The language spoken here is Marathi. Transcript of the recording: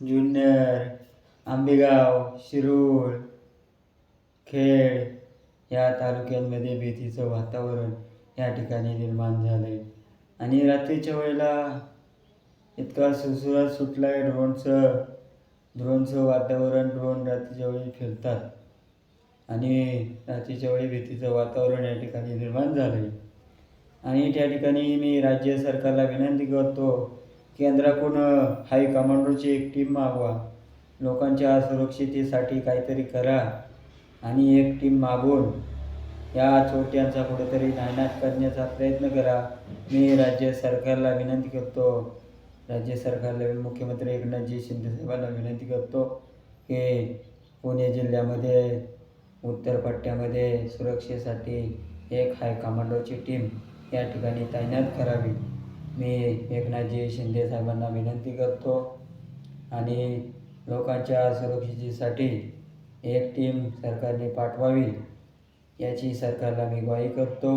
जुन्नर आंबेगाव शिरूळ खेड या तालुक्यांमध्ये भीतीचं वातावरण या ठिकाणी निर्माण झालं आहे आणि रात्रीच्या वेळेला इतका सुसुरात सुटला आहे ड्रोनचं ड्रोनचं वातावरण ड्रोन रात्रीच्या वेळी फिरतात. आणि रात्रीच्या वेळी भीतीचं वातावरण या ठिकाणी निर्माण झालं आहे आणि त्या ठिकाणी मी राज्य सरकारला विनंती करतो केंद्राकडून हाय कमांडोची एक टीम मागवा. लोकांच्या सुरक्षितेसाठी काहीतरी करा आणि एक टीम मागून या चोट्यांचा कुठेतरी नायनाट करण्याचा प्रयत्न करा. मी राज्य सरकारला विनंती करतो. राज्य सरकारला मुख्यमंत्री एकनाथजी शिंदे साहेबांना विनंती करतो की पुणे जिल्ह्यामध्ये उत्तर पट्ट्यामध्ये सुरक्षेसाठी एक हाय कमांडोची टीम या ठिकाणी तैनात करावी. मी एकनाथजी शिंदे साहेबांना विनंती करतो आणि लोकांच्या सुरक्षितेसाठी एक टीम सरकारने पाठवावी याची सरकारला मी ग्वाही करतो.